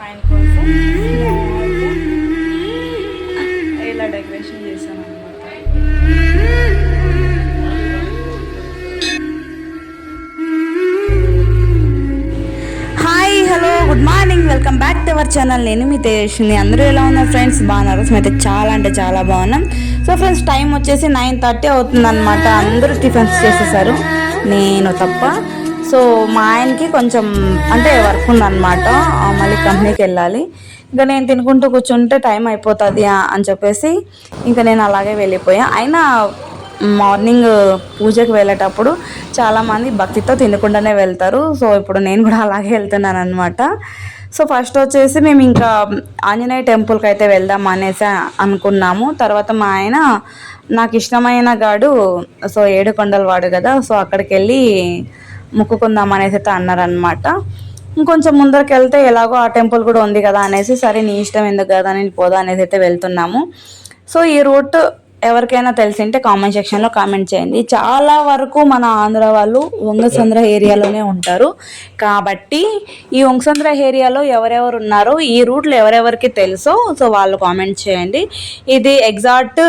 ఆయన కోసం ఇలా డెకరేషన్ చేశాను అనమాట hi hello good morning welcome back to our channel నేను మీ తేజస్ని అందరూ ఎలా ఉన్నారు ఫ్రెండ్స్ బాగున్నారు? సో అయితే చాలా అంటే చాలా బాగున్నాం. సో ఫ్రెండ్స్ టైం వచ్చేసి నైన్ థర్టీ అవుతుంది అనమాట అందరూ టిఫిన్స్ చేసేసారు. నేను తప్ప సో మా ఆయనకి కొంచెం అంటే వర్క్ ఉందన్నమాట. మళ్ళీ కంపెనీకి వెళ్ళాలి. ఇంకా నేను తినుకుంటూ కూర్చుంటే టైం అయిపోతుంది అని చెప్పేసి ఇంకా నేను అలాగే వెళ్ళిపోయా. అయినా మార్నింగ్ పూజకి వెళ్ళేటప్పుడు చాలామంది భక్తితో తినకుండానే వెళ్తారు. సో ఇప్పుడు నేను కూడా అలాగే వెళ్తున్నాను అనమాట సో ఫస్ట్ వచ్చేసి మేము ఇంకా ఆంజనేయ టెంపుల్కి అయితే వెళ్దాం అనేసి అనుకున్నాము. తర్వాత మా ఆయన నాకు ఇష్టమైన గాడు సో ఏడుకొండల వాడు కదా సో అక్కడికి వెళ్ళి మొక్కుకుందాం అనేసి అయితే అన్నారనమాట ఇంకొంచెం ముందరికి వెళ్తే ఎలాగో ఆ టెంపుల్ కూడా ఉంది కదా అనేసి సరే నీ ఇష్టం ఎందుకు కదా నేను పోదా అనేసి అయితే వెళ్తున్నాము. సో ఈ రూట్ ఎవరికైనా తెలిసింటే కామెంట్ సెక్షన్లో కామెంట్ చేయండి. చాలా వరకు మన ఆంధ్ర వాళ్ళు వంగసంద్ర ఏరియాలోనే ఉంటారు. కాబట్టి ఈ వంగసంద్ర ఏరియాలో ఎవరెవరు ఉన్నారో ఈ రూట్లో ఎవరెవరికి తెలుసో సో వాళ్ళు కామెంట్ చేయండి. ఇది ఎగ్జాక్ట్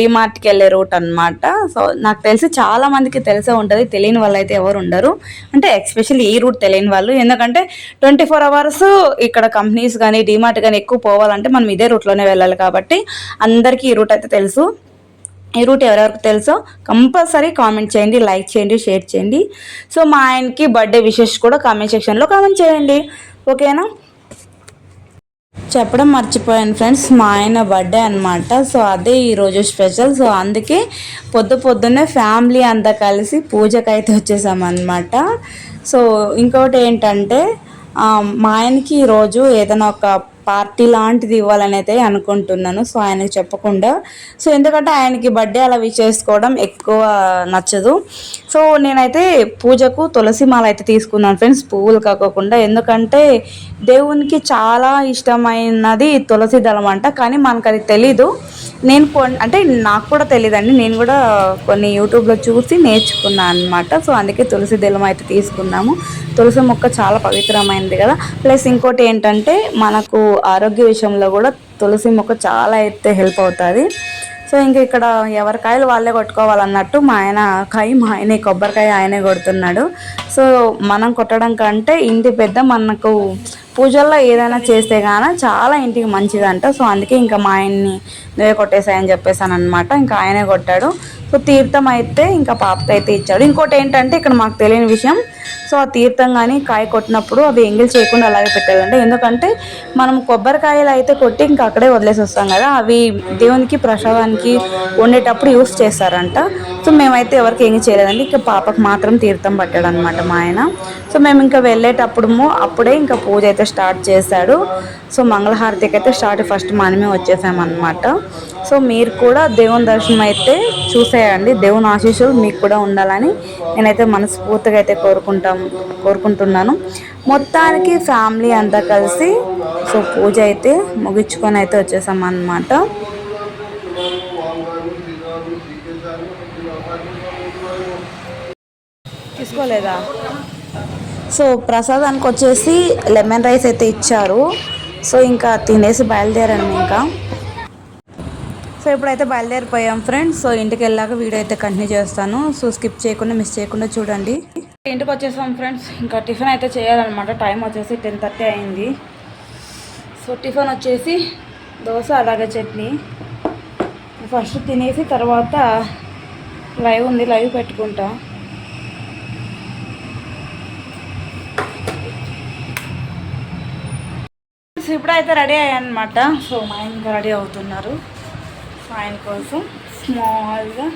డిమార్ట్కి వెళ్ళే రూట్ అన్నమాట. సో నాకు తెలిసి చాలా మందికి తెలిసే ఉంటుంది. తెలియని వాళ్ళు అయితే ఎవరు ఉండరు. అంటే ఎస్పెషల్లీ ఈ రూట్ తెలియని వాళ్ళు. ఎందుకంటే ట్వంటీ ఫోర్ అవర్స్ ఇక్కడ కంపెనీస్ కానీ డిమార్ట్ కానీ ఎక్కువ పోవాలంటే మనం ఇదే రూట్లోనే వెళ్ళాలి కాబట్టి అందరికీ ఈ రూట్ అయితే తెలుసు. ఈ రూట్ ఎవరెవరికి తెలుసో కంపల్సరీ కామెంట్ చేయండి లైక్ చేయండి షేర్ చేయండి. సో మా ఆయనకి బర్త్డే విషెస్ కూడా కామెంట్ సెక్షన్లో కామెంట్ చేయండి. ఓకేనా? చెప్పడం మర్చిపోయాను ఫ్రెండ్స్ మా ఆయన బర్త్డే అనమాట సో అదే ఈరోజు స్పెషల్. సో అందుకే పొద్దు పొద్దున్నే ఫ్యామిలీ అంతా కలిసి పూజకైతే వచ్చేసామన్నమాట. సో ఇంకోటి ఏంటంటే మా ఆయనకి ఈరోజు ఏదైనా ఒక పార్టీ లాంటిది ఇవ్వాలని అయితే అనుకుంటున్నాను. సో ఆయనకి చెప్పకుండా. సో ఎందుకంటే ఆయనకి బర్త్డే అలా విష్ చేసుకోవడం ఎక్కువ నచ్చదు. సో నేనైతే పూజకు తులసి మాల అయితే తీసుకున్నాను ఫ్రెండ్స్. పువ్వులు కాకోకుండా. ఎందుకంటే దేవునికి చాలా ఇష్టమైనది తులసి దళం అంట. కానీ మనకు అది తెలీదు. నేను కొన్ అంటే నాకు కూడా తెలియదండి నేను కూడా కొన్ని యూట్యూబ్లో చూసి నేర్చుకున్నాను అనమాట సో అందుకే తులసి దళం అయితే తీసుకున్నాము. తులసి మొక్క చాలా పవిత్రమైనది కదా. ప్లస్ ఇంకోటి ఏంటంటే మనకు ఆరోగ్య విషయంలో కూడా తులసి మొక్క చాలా అయితే హెల్ప్ అవుతుంది. సో ఇంక ఇక్కడ ఎవరికాయలు వాళ్ళే కొట్టుకోవాలన్నట్టు మా ఆయన కాయ మా ఆయనే కొబ్బరికాయ ఆయనే కొడుతున్నాడు. సో మనం కొట్టడం కంటే ఇంటి పెద్ద మనకు పూజల్లో ఏదైనా చేస్తే గాన చాలా ఇంటికి మంచిదంట. సో అందుకే ఇంకా మా ఆయన్ని నువ్వే కొట్టేశాయని చెప్పేసాను అనమాట ఇంకా ఆయనే కొట్టాడు. సో తీర్థం అయితే ఇంకా పాపకి అయితే ఇచ్చాడు. ఇంకోటి ఏంటంటే ఇక్కడ మాకు తెలియని విషయం. సో ఆ తీర్థం కానీ కాయ కొట్టినప్పుడు అవి ఎంగిల్ చేయకుండా అలాగే పెట్టాలంటే ఎందుకంటే మనం కొబ్బరికాయలు అయితే కొట్టి ఇంకా అక్కడే వదిలేసి వస్తాం కదా. అవి దేవునికి ప్రసాదానికి వండేటప్పుడు యూస్ చేస్తారంట. సో మేమైతే ఎవరికి ఏమి చేయలేదండి. ఇంకా పాపకు మాత్రం తీర్థం పట్టాడు అనమాట మా ఆయన. సో మేము ఇంకా వెళ్ళేటప్పుడు అప్పుడే ఇంకా పూజ అయితే స్టార్ట్ చేశాడు. సో మంగళహారతికి అయితే స్టార్ట్ ఫస్ట్ మనమే వచ్చేసామన్నమాట. సో మీరు కూడా దేవుని దర్శనం అయితే చూసేయండి. దేవుని ఆశీస్సులు మీకు కూడా ఉండాలని నేనైతే మనస్ఫూర్తిగా అయితే కోరుకుంటాం కోరుకుంటున్నాను. మొత్తానికి ఫ్యామిలీ అంతా కలిసి సో పూజ అయితే ముగించుకొని అయితే వచ్చేసామన్నమాట. తీసుకోలేదా? సో ప్రసాదానికి వచ్చేసి లెమన్ రైస్ అయితే ఇచ్చారు. సో ఇంకా తినేసి బయలుదేరాను ఇంకా. సో ఇప్పుడైతే బయలుదేరిపోయాం ఫ్రెండ్స్. సో ఇంటికి వెళ్ళాక వీడియో అయితే కంటిన్యూ చేస్తాను. సో స్కిప్ చేయకుండా మిస్ చేయకుండా చూడండి. ఇంటికి వచ్చేసాం ఫ్రెండ్స్. ఇంకా టిఫిన్ అయితే చేయాలన్నమాట. టైం వచ్చేసి టెన్ థర్టీ అయింది. సో టిఫిన్ వచ్చేసి దోశ అలాగే చట్నీ. ఫస్ట్ తినేసి తర్వాత లైవ్ ఉంది లైవ్ పెట్టుకుంటా. ఇప్పుడైతే రెడీ అయ్యానమాట సో మా ఆయన రెడీ అవుతున్నారు. ఆయన కోసం స్మాల్గా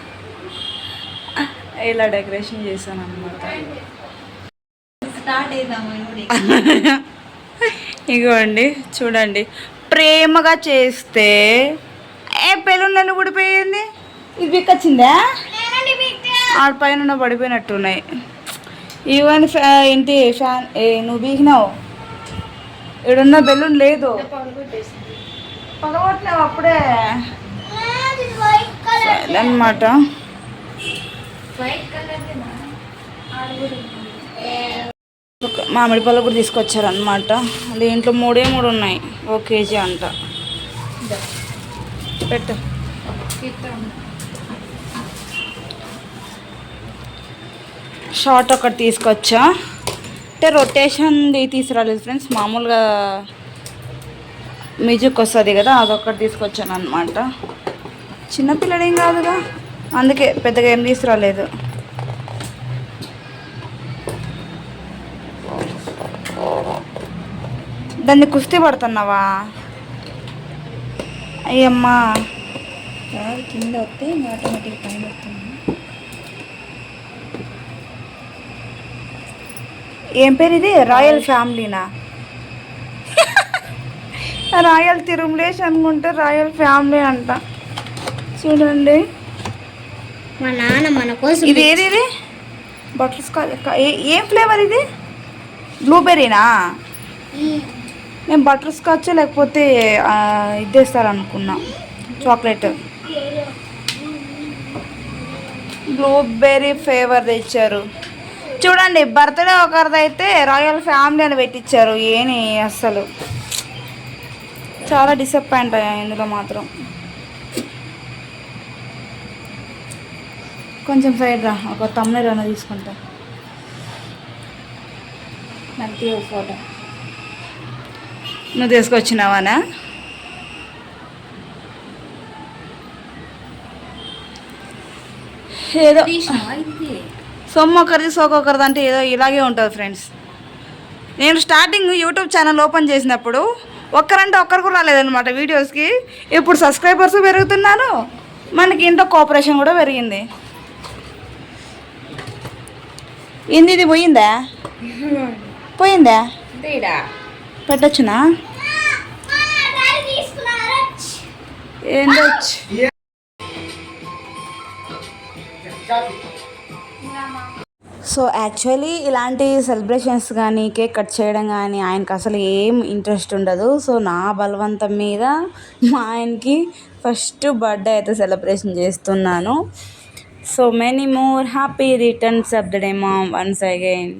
ఇలా డెకరేషన్ చేశాను అనమాట ఇగోండి చూడండి. ప్రేమగా చేస్తే ఏ పెళ్ళున్నలు ఊడిపోయింది? ఇది బిక్కొచ్చిందా? ఆడ పైన పడిపోయినట్టున్నాయి. ఫ్యా ఇంటి ఫ్యాన్ ఏ నువ్వు బీకినావు ఇడున్న బెలూన్ లేదు. పగలగొట్టినావు అప్పుడే. అన్నమాట. వైట్ కలర్ ఒక మామిడి పళ్ళు కూడా తీసుకొచ్చారనమాట దీంట్లో మూడే మూడు ఉన్నాయి. ఓ కేజీ అంట. పెట్టు. షార్ట్ ఒకటి తీసుకొచ్చా? అంటే రొటేషన్ది తీసుకురాలేదు ఫ్రెండ్స్ మామూలుగా మ్యూజిక్ వస్తుంది కదా అదొక్కటి తీసుకొచ్చాను అనమాట చిన్నపిల్లడేం కాదుగా అందుకే పెద్దగా ఏం తీసుకురాలేదు. దాన్ని కుస్తీ పడుతున్నావా? అయ్యమ్మా. కింద వస్తే ఆటోమేటిక్ పని పడుతుంది. ఏం పేరు ఇది? రాయల్ ఫ్యామిలీనా? రాయల్ తిరుమలేష్ అనుకుంటే రాయల్ ఫ్యామిలీ అంట. చూడండి. మా నాన్న మన కోసం ఇది ఏది ఇది? బటర్ స్కాచ్ ఏం ఫ్లేవర్ ఇది? బ్లూబెర్రీనా? నేను బటర్ స్కాచ్ లేకపోతే ఇదేస్తారనుకున్నా చాక్లెట్. బ్లూబెర్రీ ఫ్లేవర్ తెచ్చారు. చూడండి బర్త్డే ఒకరిదైతే రాయల్ ఫ్యామిలీ అని పెట్టించారు ఏని అస్సలు చాలా డిసప్పాయింట్ అయ్యా ఇందులో మాత్రం. కొంచెం సైడ్ రా ఒక తమ్ముడు ఏమైనా తీసుకుంటా. నాకు ఫోటో నువ్వు తీసుకొచ్చినావానా? ఏదో సొమ్ము ఒకరిది సోకొకరిది అంటే ఏదో ఇలాగే ఉంటుంది ఫ్రెండ్స్ నేను స్టార్టింగ్ యూట్యూబ్ ఛానల్ ఓపెన్ చేసినప్పుడు ఒక్కరంటే ఒక్కరు కూడా రాలేదన్నమాట వీడియోస్కి ఇప్పుడు సబ్స్క్రైబర్స్ పెరుగుతున్నారు మనకి ఇంట్లో కోఆపరేషన్ కూడా పెరిగింది. ఏంది ఇది పోయిందా? పోయిందా? పెట్టచ్చునా? ఏందో సో యాక్చువల్లీ ఇలాంటి సెలబ్రేషన్స్ కానీ కేక్ కట్ చేయడం కానీ ఆయనకు అసలు ఏం ఇంట్రెస్ట్ ఉండదు. సో నా బలవంతం మీద మా ఆయనకి ఫస్ట్ బర్త్డే అయితే సెలబ్రేషన్ చేస్తున్నాను. So many more happy returns of the day mom once again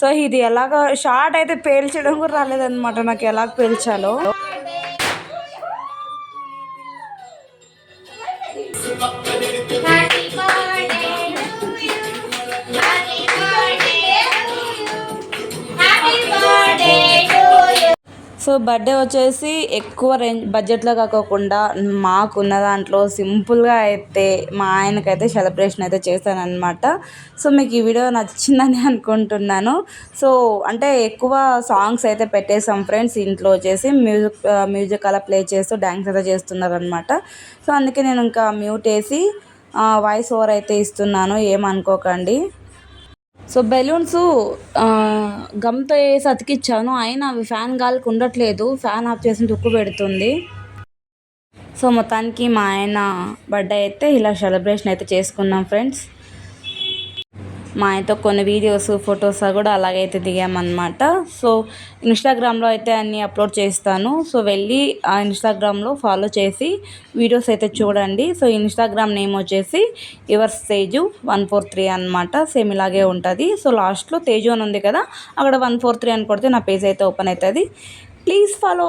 so ఇది ఎలాగ షార్ట్ అయితే పేల్చడం కూడా రాలేదన్నమాట. నాకు ఎలా పేల్చాలో. సో బర్త్డే వచ్చేసి ఎక్కువ రేంజ్ బడ్జెట్లో కాకోకుండా మాకున్న దాంట్లో సింపుల్గా అయితే మా ఆయనకైతే సెలబ్రేషన్ అయితే చేస్తానన్నమాట సో మీకు ఈ వీడియో నచ్చిందని అనుకుంటున్నాను. సో అంటే ఎక్కువ సాంగ్స్ అయితే పెట్టేసాం ఫ్రెండ్స్ ఇంట్లో వచ్చేసి. మ్యూజిక్ మ్యూజిక్ అలా ప్లే చేస్తూ డ్యాన్స్ అయితే చేస్తున్నారనమాట సో అందుకే నేను ఇంకా మ్యూట్ వేసి వాయిస్ ఓవర్ అయితే ఇస్తున్నాను. ఏమనుకోకండి. సో బెలూన్స్ గమ్తో వేసి అతికిచ్చాను. అయినా అవి ఫ్యాన్ గాలికి ఉండట్లేదు. ఫ్యాన్ ఆఫ్ చేసి తుక్కు పెడుతుంది. సో మొత్తానికి మా ఆయన బర్త్డే అయితే ఇలా సెలబ్రేషన్ అయితే చేసుకున్నాం ఫ్రెండ్స్. మా ఆయనతో కొన్ని వీడియోస్ ఫొటోస్ కూడా అలాగైతే దిగామన్నమాట. సో ఇన్స్టాగ్రామ్లో అయితే అన్నీ అప్లోడ్ చేస్తాను. సో వెళ్ళి ఆ ఇన్స్టాగ్రామ్లో ఫాలో చేసి వీడియోస్ అయితే చూడండి. సో ఇన్స్టాగ్రామ్ నేమ్ వచ్చేసి yours Teju one four three అనమాట సేమ్ ఇలాగే ఉంటుంది. సో లాస్ట్లో తేజు అని ఉంది కదా అక్కడ వన్ ఫోర్ త్రీ అని కొడితే నా పేజ్ అయితే ఓపెన్ అవుతుంది. ప్లీజ్ ఫాలో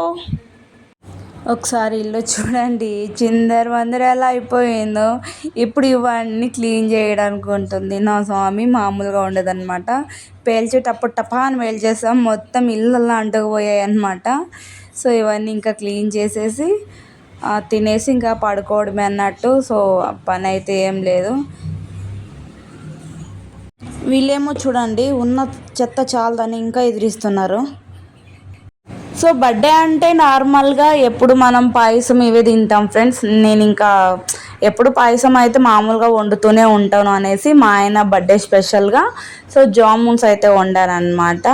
ఒకసారి ఇల్లు చూడండి. చిందర వందర ఎలా అయిపోయిందో. ఇప్పుడు ఇవన్నీ క్లీన్ చేయడానికి ఉంటుంది. నా స్వామి మామూలుగా ఉండదన్నమాట. పేల్చేటప్పుడు టపాన్ పేల్చేస్తాం మొత్తం ఇళ్ళల్లో అంటుకుపోయాయి అన్నమాట. సో ఇవన్నీ ఇంకా క్లీన్ చేసేసి తినేసి ఇంకా పడుకోవడమే అన్నట్టు. సో పని అయితే ఏం లేదు. వీళ్ళేమో చూడండి ఉన్న చెత్త చాలదని ఇంకా ఎదిరిస్తున్నారు. సో బర్త్డే అంటే నార్మల్గా ఎప్పుడు మనం పాయసం ఇవే తింటాం ఫ్రెండ్స్. నేను ఇంకా ఎప్పుడు పాయసం అయితే మామూలుగా వండుతూనే ఉంటాను అనేసి మా ఆయన బర్త్డే స్పెషల్గా సో జామున్స్ అయితే వండారనమాట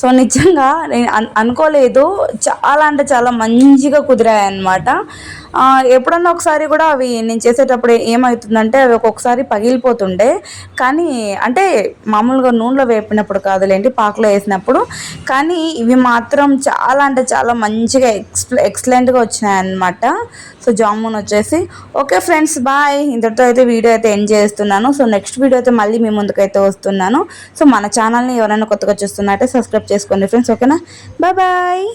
సో నిజంగా నేను అనుకోలేదు. చాలా అంటే చాలా మంచిగా కుదిరాయి అనమాట ఎప్పుడన్నా ఒకసారి కూడా అవి నేను చేసేటప్పుడు ఏమవుతుందంటే అవి ఒక్కొక్కసారి పగిలిపోతుండే. కానీ అంటే మామూలుగా నూనెలో వేపినప్పుడు కాదులేంటి పాకలో వేసినప్పుడు. కానీ ఇవి మాత్రం చాలా అంటే చాలా మంచిగా ఎక్స్ ఎక్సలెంట్గా వచ్చినాయన్నమాట. సో జామున్ వచ్చేసి ఓకే ఫ్రెండ్స్ బాయ్. ఇంతటితో అయితే వీడియో అయితే ఎండ్ చేస్తున్నాను. సో నెక్స్ట్ వీడియో అయితే మళ్ళీ మీ ముందుకైతే వస్తున్నాను. సో మన ఛానల్ని ఎవరైనా కొత్తగా చూస్తున్నట్టే సబ్స్క్రైబ్ చేసుకోండి ఫ్రెండ్స్ ఓకేనా? Bye bye.